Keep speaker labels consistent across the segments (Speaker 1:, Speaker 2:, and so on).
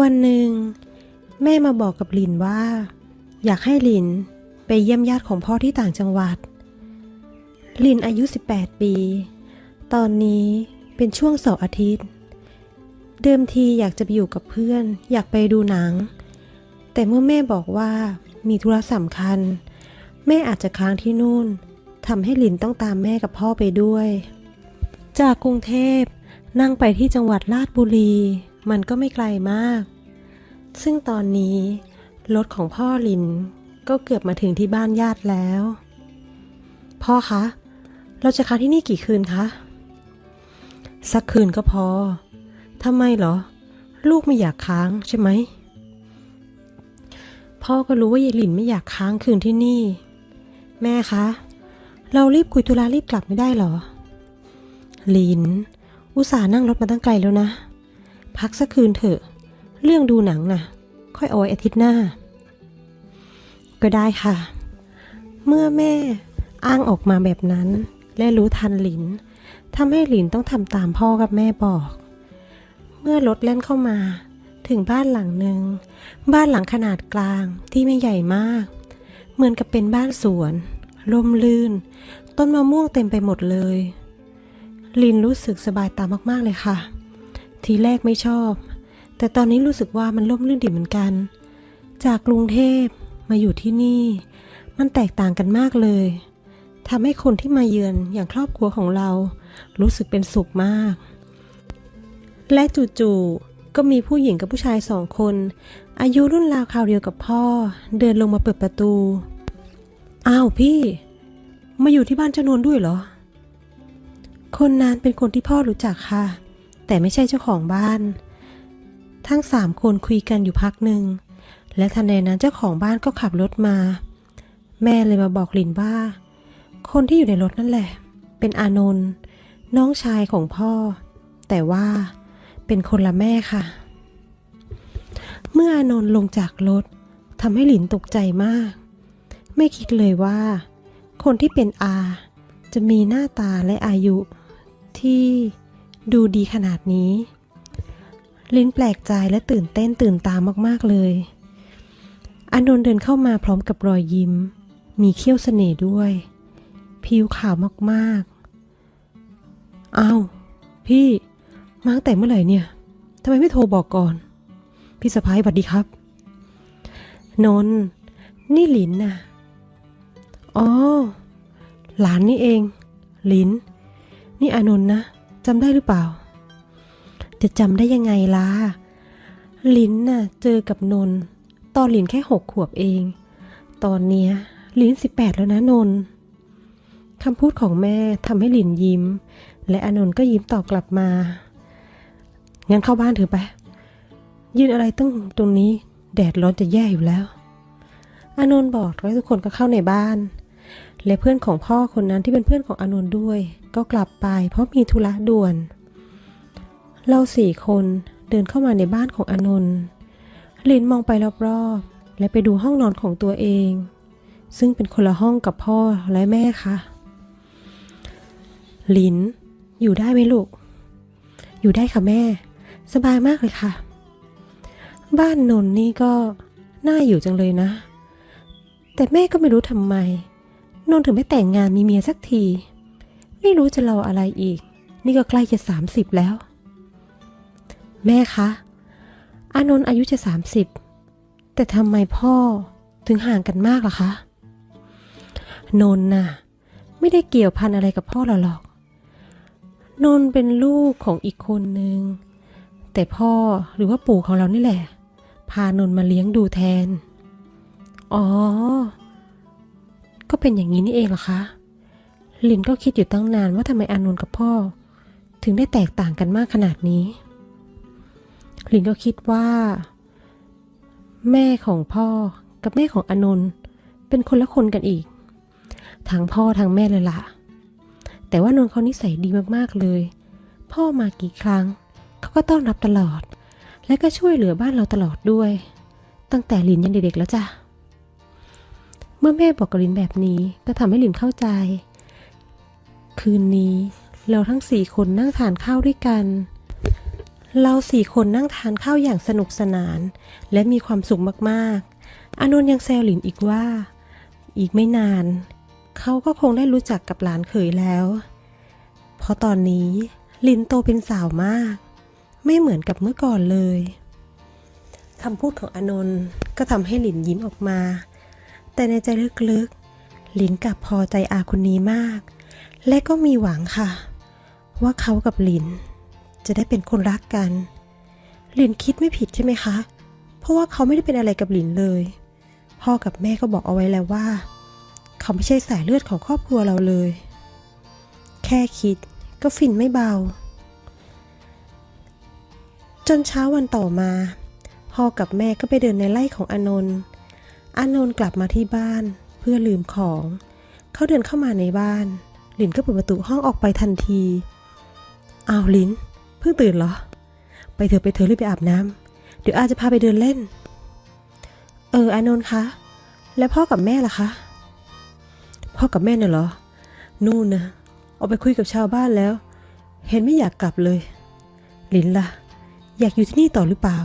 Speaker 1: วันหนึ่ง แม่มาบอกกับลินว่า อยากให้ลินไปเยี่ยมญาติของพ่อที่ต่างจังหวัดลินอายุ 18 ปี ตอนนี้เป็นช่วงเสาร์อาทิตย์ เดิมทีอยากจะไปอยู่กับเพื่อน อยากไปดูหนัง แต่เมื่อแม่บอกว่ามีธุระสำคัญ แม่อาจจะค้างที่นู่นทำให้ลินต้องตามแม่กับพ่อไปด้วย จากกรุงเทพนั่งไปที่จังหวัดราชบุรี มันก็ไม่ไกลมาก ซึ่งตอนนี้รถของพ่อลินก็เกือบมาถึงที่บ้านญาติแล้ว พ่อคะ เราจะค้างที่นี่กี่คืนคะ สักคืนก็พอ ทำไมเหรอ ลูกไม่อยากค้างใช่ไหม พ่อก็รู้ว่ายายหลินไม่อยากค้างคืนที่นี่ แม่คะ เรารีบคุยธุระรีบกลับไม่ได้เหรอลิน อุตส่าห์นั่งรถมาตั้งไกลแล้วนะ พักสักคืนเถอะ เรื่องดูหนังน่ะ ค่อยเอาไว้อาทิตย์หน้า ก็ได้ค่ะ เมื่อแม่อ้างออกมาแบบนั้น และรู้ทันหลินทำให้หลินต้องทำตามพ่อกับแม่บอก เมื่อรถแล่นเข้ามา ถึงบ้านหลังหนึ่ง บ้านหลังขนาดกลางที่ไม่ใหญ่มาก เหมือนกับเป็นบ้านสวนร่มรื่น ต้นมะม่วงเต็มไปหมดเลย ลินรู้สึกสบายตามากๆเลยค่ะ ทีแรกไม่ชอบ แต่ตอนนี้รู้สึกว่ามันร่มรื่นดีเหมือนกัน จากกรุงเทพมาอยู่ที่นี่ มันแตกต่างกันมากเลยทำให้คนที่มาเยือนอย่างครอบครัวของเรา รู้สึกเป็นสุขมาก และจู่ๆก็มีผู้หญิงกับผู้ชายสองคน อายุรุ่นราวคราวเดียวกับพ่อ เดินลงมาเปิดประตู อ้าวพี่ มาอยู่ที่บ้านเจ้านวลด้วยเหรอ คนนั้นเป็นคนที่พ่อรู้จักค่ะ แต่ไม่ใช่เจ้าของบ้าน ทั้งสามคนคุยกันอยู่พักหนึ่ง และทันใดนั้นเจ้าของบ้านก็ขับรถมา แม่เลยมาบอกลินว่า คนที่อยู่ในรถนั่นแหละ เป็นอานนท์น้องชายของพ่อ แต่ว่าเป็นคนละแม่ค่ะ เมื่ออานนท์ลงจากรถทำให้หลินตกใจมาก ไม่คิดเลยว่า คนที่เป็นอา จะมีหน้าตาและอายุที่ ดูดีขนาดนี้ ลินแปลกใจและตื่นเต้นตื่นตามมากๆเลย อานนท์เดินเข้ามาพร้อมกับรอยยิ้ม มีเขี้ยวเสน่ห์ด้วย ผิวขาวมากๆ เอาพี่ มาตั้งแต่เมื่อไหร่เนี่ยทำไมไม่โทรบอกก่อน พี่สะพ้ายสวัสดีครับ นนท์นี่ลินน่ะ อ๋อ หลานนี่เอง ลิน นี่อานนท์นะ จำได้หรือเปล่า จะจำได้ยังไงล่ะหลินน่ะเจอกับนนท์ตอนหลินแค่หกขวบเอง ตอนเนี้ยหลินสิบแปดแล้วนะนนท์คำพูดของแม่ทำให้หลินยิ้ม และอนนท์ก็ยิ้มตอบกลับมา งั้นเข้าบ้านเถอะไป ยืนอะไรตั้งตรงนี้ แดดร้อนจะแย่อยู่แล้ว อนนท์บอกแล้วทุกคนก็เข้าในบ้าน และเพื่อนของพ่อคนนั้นที่เป็นเพื่อนของอานนท์ด้วย ก็กลับไปเพราะมีธุระด่วน เราสี่คนเดินเข้ามาในบ้านของอานนท์ลินมองไปรอบๆ และไปดูห้องนอนของตัวเอง ซึ่งเป็นคนละห้องกับพ่อและแม่ค่ะ ลิน อยู่ได้ไหมลูก อยู่ได้ค่ะแม่ สบายมากเลยค่ะ บ้านนนนี่ก็น่าอยู่จังเลยนะ แต่แม่ก็ไม่รู้ทำไม นนถึงไม่แต่งงานมีเมียสักที ไม่รู้จะรออะไรอีก นี่ก็ใกล้จะสามสิบแล้ว แม่คะ อานนท์อายุจะสามสิบแต่ทำไมพ่อถึงห่างกันมากล่ะคะ นนน่ะ ไม่ได้เกี่ยวพันอะไรกับพ่อเราหรอก นนเป็นลูกของอีกคนนึง แต่พ่อหรือว่าปู่ของเรานี่แหละ พานนมาเลี้ยงดูแทน อ๋อ ก็เป็นอย่างนี้นี่เองเหรอคะลินก็คิดอยู่ตั้งนานว่าทำไมอานนท์กับพ่อ ถึงได้แตกต่างกันมากขนาดนี้ ลินก็คิดว่า แม่ของพ่อกับแม่ของอานนท์เป็นคนละคนกันอีก ทั้งพ่อทั้งแม่เลยล่ะ แต่ว่านนท์เขานิสัยดีมากๆเลย พ่อมากี่ครั้งเขาก็ต้อนรับตลอด และก็ช่วยเหลือบ้านเราตลอดด้วย ตั้งแต่ลินยังเด็กๆแล้วจ้ะ เมื่อแม่บอกกับลินแบบนี้ก็ทำให้ลินเข้าใจ คืนนี้ เราทั้งสี่คนนั่งทานข้าวด้วยกัน เราสี่คนนั่งทานข้าวอย่างสนุกสนาน และมีความสุขมากๆ อานนท์ยังแซวหลินอีกว่า อีกไม่นาน เขาก็คงได้รู้จักกับหลานเขยแล้ว เพราะตอนนี้ลินโตเป็นสาวมาก ไม่เหมือนกับเมื่อก่อนเลยคำพูดของอนนท์ก็ทำให้หลินยิ้มออกมา แต่ในใจลึกๆ ลินกลับพอใจอาคนนี้มาก และก็มีหวังค่ะ ว่าเขากับลิน จะได้เป็นคนรักกันหลินคิดไม่ผิดใช่ไหมคะ เพราะว่าเขาไม่ได้เป็นอะไรกับหลินเลย พ่อกับแม่ก็บอกเอาไว้แล้วว่า เขาไม่ใช่สายเลือดของครอบครัวเราเลย แค่คิดก็ฟินไม่เบา จนเช้าวันต่อมาพ่อกับแม่ก็ไปเดินในไร่ของอานนท์ อานนท์กลับมาที่บ้านเพื่อลืมของ เขาเดินเข้ามาในบ้าน หลินก็เปิดประตูห้องออกไปทันทีอ้าวลินเพิ่งตื่นเหรอ ไปเถอะไปเถอะรีบไปอาบน้ำเดี๋ยวอาจะพาไปเดินเล่น เอออานนท์คะ แล้วพ่อกับแม่ล่ะคะ พ่อกับแม่น่ะเหรอ นู่นนะออกไปคุยกับชาวบ้านแล้ว เห็นไม่อยากกลับเลย ลินล่ะ อยากอยู่ที่นี่ต่อหรือเปล่า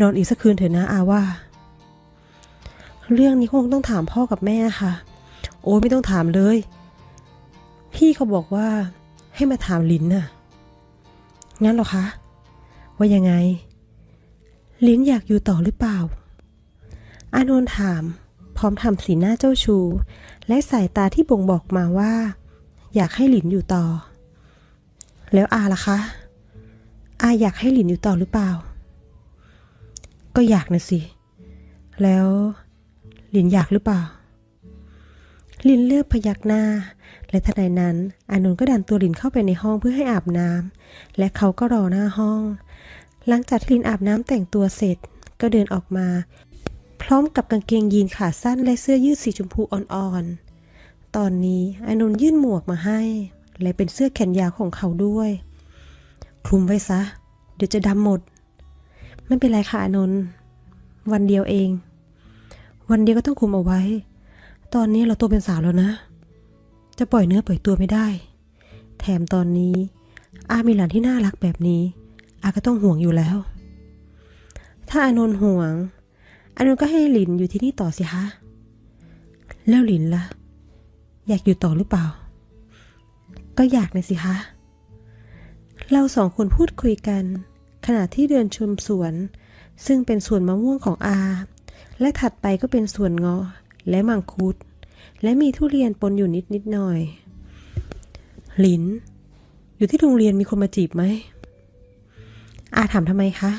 Speaker 1: นอนอีกสักคืนเถอะนะอาว่า เรื่องนี้คงต้องถามพ่อกับแม่ค่ะ โอ้ไม่ต้องถามเลย พี่เขาบอกว่าให้มาถามลินน่ะ งั้นหรอคะ ว่ายังไง ลินอยากอยู่ต่อหรือเปล่า อานนท์ถาม พร้อมทำสีหน้าเจ้าชู และสายตาที่บ่งบอกมาว่า อยากให้หลินอยู่ต่อ แล้วอาล่ะคะ อาอยากให้หลินอยู่ต่อหรือเปล่า ก็อยากนะสิ แล้ว ลินอยากหรือเปล่า ลินเลือกพยักหน้า และทันใดนั้นอานนท์ก็ดันตัวลินเข้าไปในห้องเพื่อให้อาบน้ำและเขาก็รอหน้าห้อง หลังจากที่ลินอาบน้ำแต่งตัวเสร็จก็เดินออกมา พร้อมกับกางเกงยีนขาสั้นและเสื้อยืดสีชมพูอ่อนๆ ตอนนี้อานนท์ยื่นหมวกมาให้ และเป็นเสื้อแขนยาวของเขาด้วย คลุมไว้ซะ เดี๋ยวจะดำหมด ไม่เป็นไรค่ะอานนท์วันเดียวเอง วันเดียวก็ต้องคุมเอาไว้ ตอนนี้เราโตเป็นสาวแล้วนะ จะปล่อยเนื้อปล่อยตัวไม่ได้ แถมตอนนี้ อามีหลานที่น่ารักแบบนี้ อาก็ต้องห่วงอยู่แล้ว ถ้าอานนท์ห่วง อานนท์ก็ให้หลินอยู่ที่นี่ต่อสิคะ แล้วหลินล่ะ อยากอยู่ต่อหรือเปล่า ก็อยากเนะสิคะ เราสองคนพูดคุยกัน ขณะที่เดินชมสวน ซึ่งเป็นสวนมะม่วงของอา และถัดไปก็เป็นส่วนเงาะและมังคุด และมีทุเรียนปนอยู่นิดนิดหน่อย หลิน อยู่ที่โรงเรียนมีคนมาจีบไหม อาถามทำไมคะ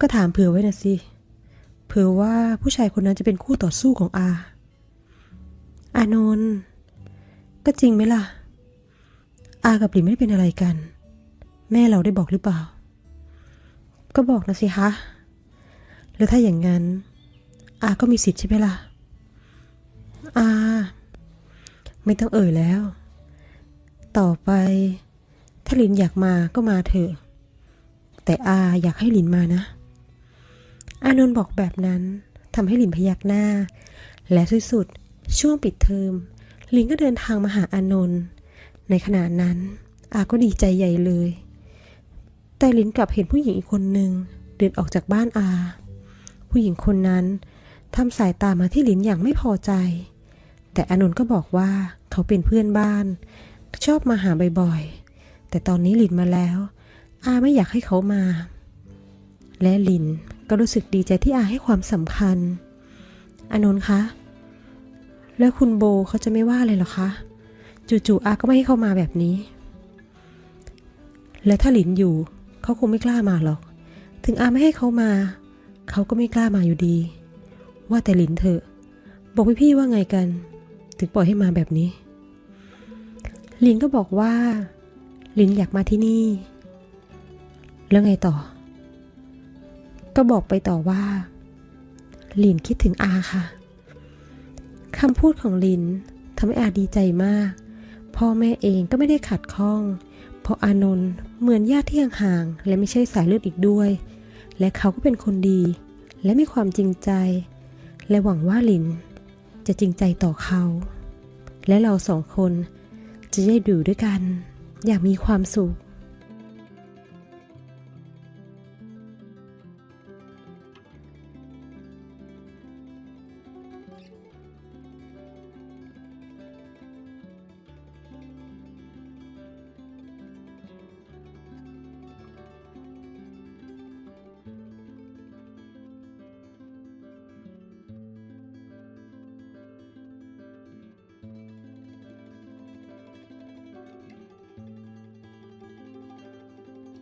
Speaker 1: ก็ถามเผื่อไว้นะสิ เผื่อว่าผู้ชายคนนั้นจะเป็นคู่ต่อสู้ของอา อานนท์ก็จริงไหมล่ะ อากับหลินไม่ได้เป็นอะไรกัน แม่เราได้บอกหรือเปล่า ก็บอกนะสิคะ แล้วถ้าอย่างนั้น อาก็มีสิทธิ์ใช่ไหมล่ะ อา ไม่ต้องเอ่ยแล้ว ต่อไป ถ้าลินอยากมาก็มาเถอะ แต่อาอยากให้ลินมานะ อานนท์บอกแบบนั้นทำให้ลินพยักหน้า และที่สุดช่วงปิดเทอมลินก็เดินทางมาหาอานนท์ในขณะนั้น อาก็ดีใจใหญ่เลย แต่ลินกลับเห็นผู้หญิงอีกคนหนึ่งเดินออกจากบ้านอา ผู้หญิงคนนั้นทำสายตามาที่ลินอย่างไม่พอใจ แต่อานนท์ก็บอกว่าเขาเป็นเพื่อนบ้าน ชอบมาหาบ่อยๆ แต่ตอนนี้ลินมาแล้ว อาไม่อยากให้เขามา และลินก็รู้สึกดีใจที่อาให้ความสำคัญ อนนท์คะ แล้วคุณโบเขาจะไม่ว่าเลยเหรอคะ จู่ๆอาก็ไม่ให้เข้ามาแบบนี้ และถ้าหลินอยู่เขาคงไม่กล้ามาหรอก ถึงอาไม่ให้เขามา เขาก็ไม่กล้ามาอยู่ดี ว่าแต่หลินเถอะ บอกพี่ๆว่าไงกัน ถึงปล่อยให้มาแบบนี้ หลินก็บอกว่าหลินอยากมาที่นี่ แล้วไงต่อ ก็บอกไปต่อว่า หลินคิดถึงอาค่ะคำพูดของลินทำให้อาดีใจมาก พ่อแม่เองก็ไม่ได้ขัดข้อง เพราะอานนท์เหมือนญาติที่ห่างๆและไม่ใช่สายเลือดอีกด้วย และเขาก็เป็นคนดี และมีความจริงใจ และหวังว่าลิน จะจริงใจต่อเขา และเราสองคนจะได้อยู่ด้วยกัน อย่างมีความสุข